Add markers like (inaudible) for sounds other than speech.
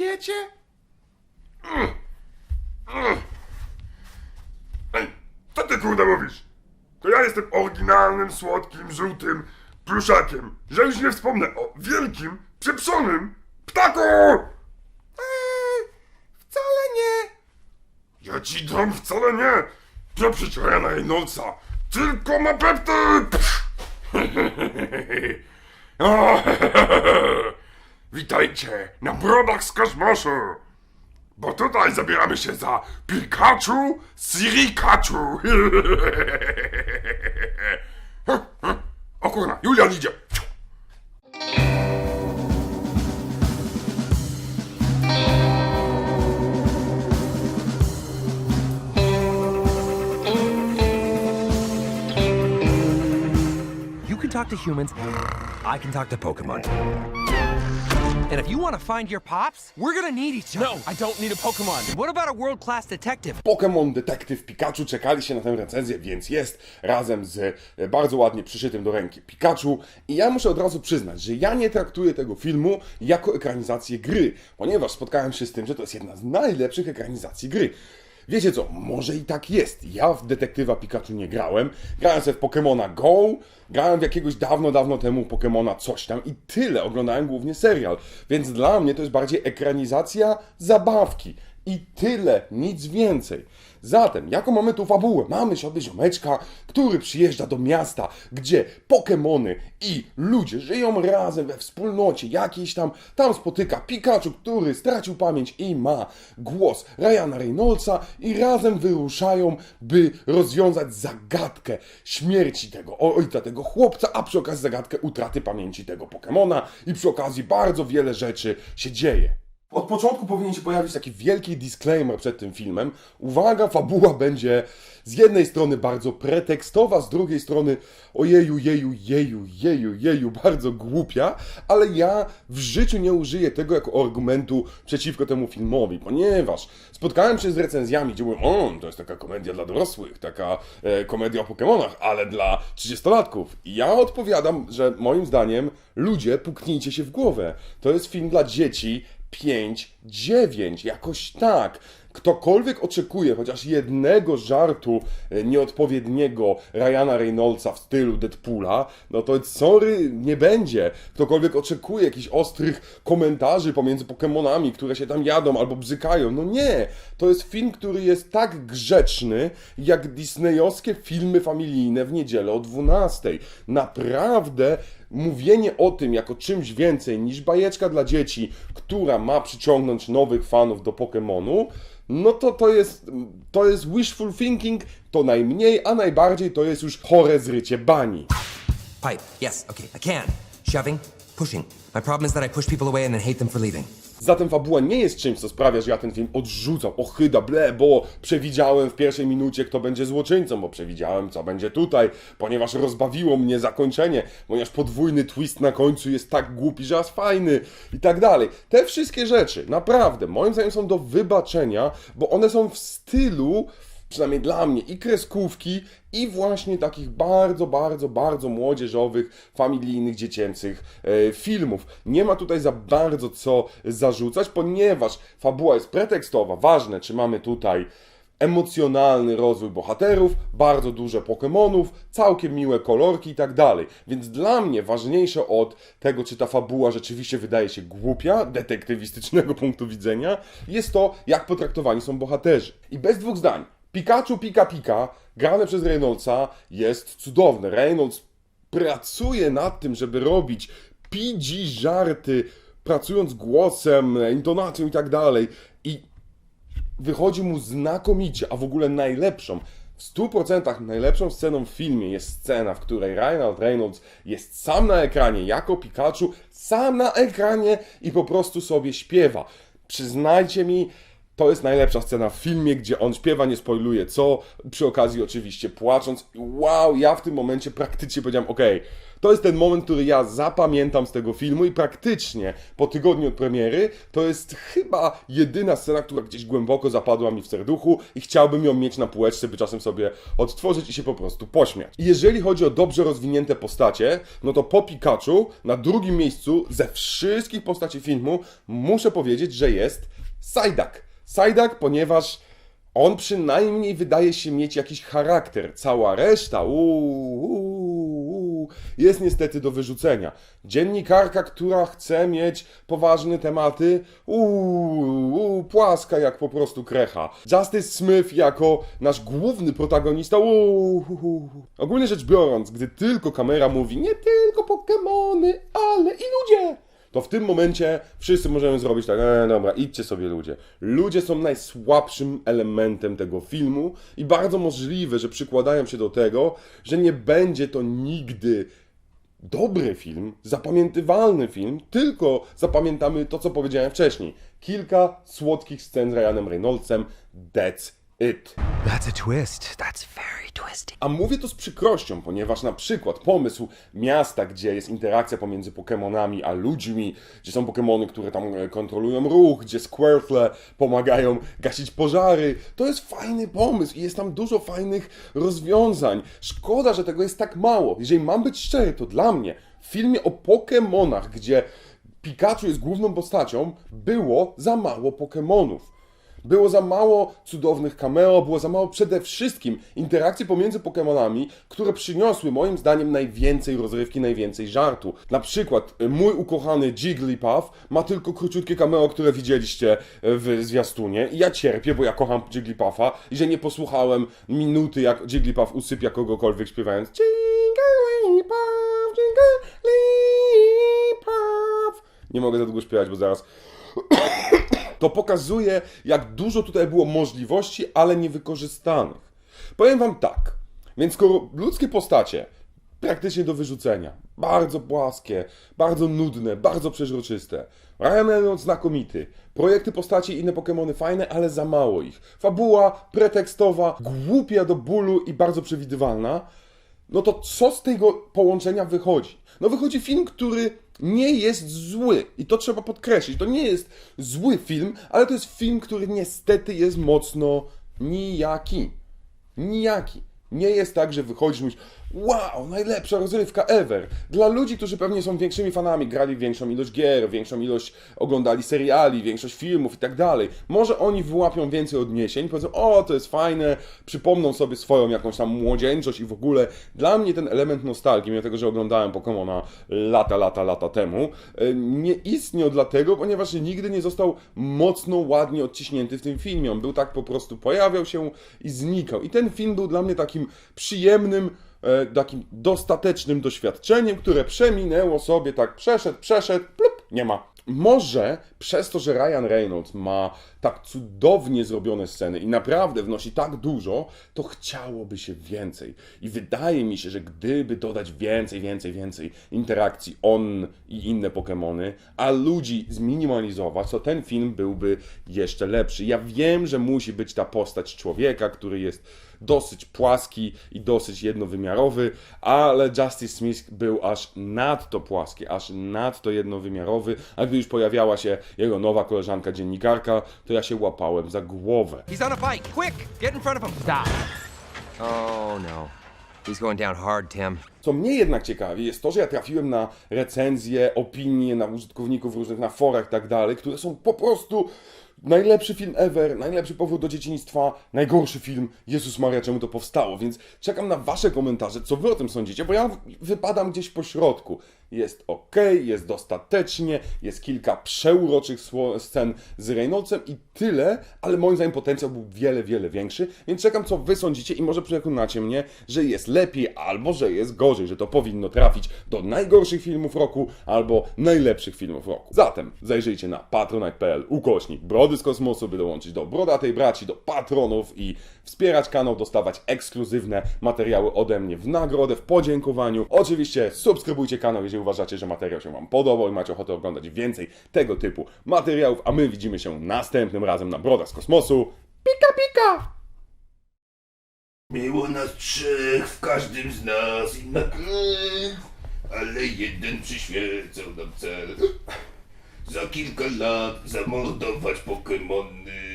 świecie? Ej, co ty kurde mówisz? To ja jestem oryginalnym, słodkim, żółtym pluszakiem. Że już nie wspomnę o wielkim, przeprzonym ptaku! Eee, wcale nie. Ja ci dam wcale nie! Pieprzyć Ryana Reynoldsa! Tylko ma pepty! (laughs) Witajcie na brodach z kosmosu! Bo tutaj zabieramy się za Pikachu Sirikachu! (laughs) O kurna, Julian idzie! You can talk to humans, I can talk to Pokemon. And if you want to find your pops, we're gonna need each other. No, I don't need a Pokemon. What about a world class detective? Pokémon Detektyw Pikachu czekaliście na tę recenzję, więc jest razem z e, bardzo ładnie przyszytym do ręki Pikachu. I ja muszę od razu przyznać, że ja nie traktuję tego filmu jako ekranizację gry, ponieważ spotkałem się z tym, że to jest jedna z najlepszych ekranizacji gry. Wiecie co, może i tak jest. Ja w detektywa Pikachu nie grałem. Grałem sobie w Pokémona Go, grałem w jakiegoś dawno, dawno temu Pokémona coś tam i tyle. Oglądałem głównie serial. Więc dla mnie to jest bardziej ekranizacja zabawki. I tyle, nic więcej. Zatem, jaką mamy tu fabułę? Mamy sobie ziomeczka, który przyjeżdża do miasta, gdzie Pokemony i ludzie żyją razem we wspólnocie jakiejś tam. Tam spotyka Pikachu, który stracił pamięć i ma głos Ryana Reynoldsa i razem wyruszają, by rozwiązać zagadkę śmierci tego ojca, tego chłopca, a przy okazji zagadkę utraty pamięci tego Pokemona i przy okazji bardzo wiele rzeczy się dzieje. Od początku powinien się pojawić taki wielki disclaimer przed tym filmem. Uwaga, fabuła będzie z jednej strony bardzo pretekstowa, z drugiej strony ojeju, jeju, jeju, jeju, jeju, bardzo głupia, ale ja w życiu nie użyję tego jako argumentu przeciwko temu filmowi, ponieważ spotkałem się z recenzjami, gdzie mówią, o, to jest taka komedia dla dorosłych, taka e, komedia o Pokemonach, ale dla 30-latków. I ja odpowiadam, że moim zdaniem ludzie, puknijcie się w głowę. To jest film dla dzieci 5, 9, jakoś tak. Ktokolwiek oczekuje chociaż jednego żartu e, nieodpowiedniego Ryana Reynoldsa w stylu Deadpoola, no to sorry, nie będzie. Ktokolwiek oczekuje jakichś ostrych komentarzy pomiędzy Pokemonami, które się tam jadą albo bzykają, no nie. To jest film, który jest tak grzeczny, jak disneyowskie filmy familijne w niedzielę o 12. Naprawdę mówienie o tym jako czymś więcej niż bajeczka dla dzieci, która ma przyciągnąć nowych fanów do Pokemonu, no to to jest, to jest wishful thinking, to najmniej, a najbardziej to jest już chore zrycie bani. Pipe, yes, okay, I can. Shoving, pushing. My problem is that I push people away and then hate them for leaving. Zatem fabuła nie jest czymś, co sprawia, że ja ten film odrzucam, ochyda, ble, bo przewidziałem w pierwszej minucie, kto będzie złoczyńcą, bo przewidziałem, co będzie tutaj, ponieważ rozbawiło mnie zakończenie, ponieważ podwójny twist na końcu jest tak głupi, że aż fajny i tak dalej. Te wszystkie rzeczy, naprawdę, moim zdaniem są do wybaczenia, bo one są w stylu przynajmniej dla mnie, i kreskówki, i właśnie takich bardzo, bardzo, bardzo młodzieżowych, familijnych, dziecięcych e, filmów. Nie ma tutaj za bardzo co zarzucać, ponieważ fabuła jest pretekstowa. Ważne, czy mamy tutaj emocjonalny rozwój bohaterów, bardzo dużo Pokemonów, całkiem miłe kolorki i tak dalej. Więc dla mnie ważniejsze od tego, czy ta fabuła rzeczywiście wydaje się głupia, (laughs) detektywistycznego punktu widzenia, jest to, jak potraktowani są bohaterzy. I bez dwóch zdań, Pikachu Pika Pika, grane przez Reynoldsa, jest cudowne. Reynolds pracuje nad tym, żeby robić PG żarty, pracując głosem, intonacją i tak dalej. I wychodzi mu znakomicie, a w ogóle najlepszą, w 100% najlepszą sceną w filmie jest scena, w której Reynolds jest sam na ekranie jako Pikachu, sam na ekranie i po prostu sobie śpiewa. Przyznajcie mi, To jest najlepsza scena w filmie, gdzie on śpiewa, nie spoiluje co, przy okazji oczywiście płacząc. Wow, ja w tym momencie praktycznie powiedziałem, okej, to jest ten moment, który ja zapamiętam z tego filmu i praktycznie po tygodniu od premiery to jest chyba jedyna scena, która gdzieś głęboko zapadła mi w serduchu i chciałbym ją mieć na półeczce, by czasem sobie odtworzyć i się po prostu pośmiać. I jeżeli chodzi o dobrze rozwinięte postacie, no to po Pikachu na drugim miejscu ze wszystkich postaci filmu muszę powiedzieć, że jest Psyduck. Psyduck, ponieważ on przynajmniej wydaje się mieć jakiś charakter. Cała reszta uuu, jest niestety do wyrzucenia. Dziennikarka, która chce mieć poważne tematy, uuu, płaska jak po prostu krecha. Justice Smith jako nasz główny protagonista, uuu, uuu. Ogólnie rzecz biorąc, gdy tylko kamera mówi nie tylko Pokemony, ale i ludzie, to w tym momencie wszyscy możemy zrobić tak, e, dobra, idźcie sobie ludzie. Ludzie są najsłabszym elementem tego filmu i bardzo możliwe, że przykładają się do tego, że nie będzie to nigdy dobry film, zapamiętywalny film, tylko zapamiętamy to, co powiedziałem wcześniej. Kilka słodkich scen z Ryanem Reynoldsem, that's it. That's a twist. That's very twisty. A mówię to z przykrością, ponieważ na przykład pomysł miasta, gdzie jest interakcja pomiędzy Pokemonami a ludźmi, gdzie są Pokemony, które tam e, kontrolują ruch, gdzie Squirtle pomagają gasić pożary, to jest fajny pomysł i jest tam dużo fajnych rozwiązań. Szkoda, że tego jest tak mało. Jeżeli mam być szczery, to dla mnie w filmie o Pokemonach, gdzie Pikachu jest główną postacią, było za mało Pokemonów. Było za mało cudownych cameo, było za mało przede wszystkim interakcji pomiędzy Pokemonami, które przyniosły moim zdaniem najwięcej rozrywki, najwięcej żartu. Na przykład y, mój ukochany Jigglypuff ma tylko króciutkie cameo, które widzieliście y, w zwiastunie i ja cierpię, bo ja kocham Jigglypuffa i że nie posłuchałem minuty jak Jigglypuff usypia kogokolwiek śpiewając Jigglypuff, Jigglypuff. Nie mogę za długo śpiewać, bo zaraz to pokazuje, jak dużo tutaj było możliwości, ale niewykorzystanych. Powiem wam tak, więc skoro ludzkie postacie praktycznie do wyrzucenia, bardzo płaskie, bardzo nudne, bardzo przeźroczyste, Ryan Reynolds znakomity, projekty postaci i inne Pokémony fajne, ale za mało ich, fabuła pretekstowa, głupia do bólu i bardzo przewidywalna, no to co z tego połączenia wychodzi? No wychodzi film, który nie jest zły. I to trzeba podkreślić. To nie jest zły film, ale to jest film, który niestety jest mocno nijaki. Nijaki. Nie jest tak, że wychodzisz i mówisz, wow, najlepsza rozrywka ever. Dla ludzi, którzy pewnie są większymi fanami, grali większą ilość gier, większą ilość oglądali seriali, większość filmów i tak dalej. Może oni wyłapią więcej odniesień, powiedzą, o, to jest fajne, przypomną sobie swoją jakąś tam młodzieńczość i w ogóle. Dla mnie ten element nostalgii, mimo tego, że oglądałem Pokemona lata, lata, lata temu, e, nie istniał dlatego, ponieważ nigdy nie został mocno, ładnie odciśnięty w tym filmie. On był tak po prostu, pojawiał się i znikał. I ten film był dla mnie takim przyjemnym, e, takim dostatecznym doświadczeniem, które przeminęło sobie, tak przeszedł, przeszedł, plup, nie ma. Może przez to, że Ryan Reynolds ma tak cudownie zrobione sceny i naprawdę wnosi tak dużo, to chciałoby się więcej. I wydaje mi się, że gdyby dodać więcej, więcej, więcej interakcji on i inne Pokémony, a ludzi zminimalizować, to ten film byłby jeszcze lepszy. Ja wiem, że musi być ta postać człowieka, który jest dosyć płaski i dosyć jednowymiarowy, ale Justice Smith był aż nadto płaski, aż nadto jednowymiarowy, a gdy już pojawiała się jego nowa koleżanka dziennikarka, to ja się łapałem za głowę. He's on a bike. Quick, get in front of him. Stop. Oh no. He's going down hard, Tim. Co mnie jednak ciekawi, jest to, że ja trafiłem na recenzje, opinie, na użytkowników różnych, na forach i tak dalej, które są po prostu najlepszy film ever, najlepszy powrót do dzieciństwa, najgorszy film, Jezus Maria, czemu to powstało, więc czekam na wasze komentarze, co wy o tym sądzicie, bo ja wypadam gdzieś po środku. Jest ok, jest dostatecznie, jest kilka przeuroczych scen z Reynoldsem i tyle, ale moim zdaniem potencjał był wiele, wiele większy, więc czekam co wy sądzicie i może przekonacie mnie, że jest lepiej albo że jest gorzej, że to powinno trafić do najgorszych filmów roku albo najlepszych filmów roku. Zatem zajrzyjcie na patronite.pl ukośnik Brody z Kosmosu, by dołączyć do Brodatej Braci, do patronów i wspierać kanał, dostawać ekskluzywne materiały ode mnie w nagrodę, w podziękowaniu. Oczywiście subskrybujcie kanał, jeżeli uważacie, że materiał się Wam podobał i macie ochotę oglądać więcej tego typu materiałów, a my widzimy się następnym razem na Brodach z Kosmosu. Pika, pika! Było nas trzech, w każdym z nas krew, ale jeden przyświecał nam cel. Za kilka lat zamordować Pokemony.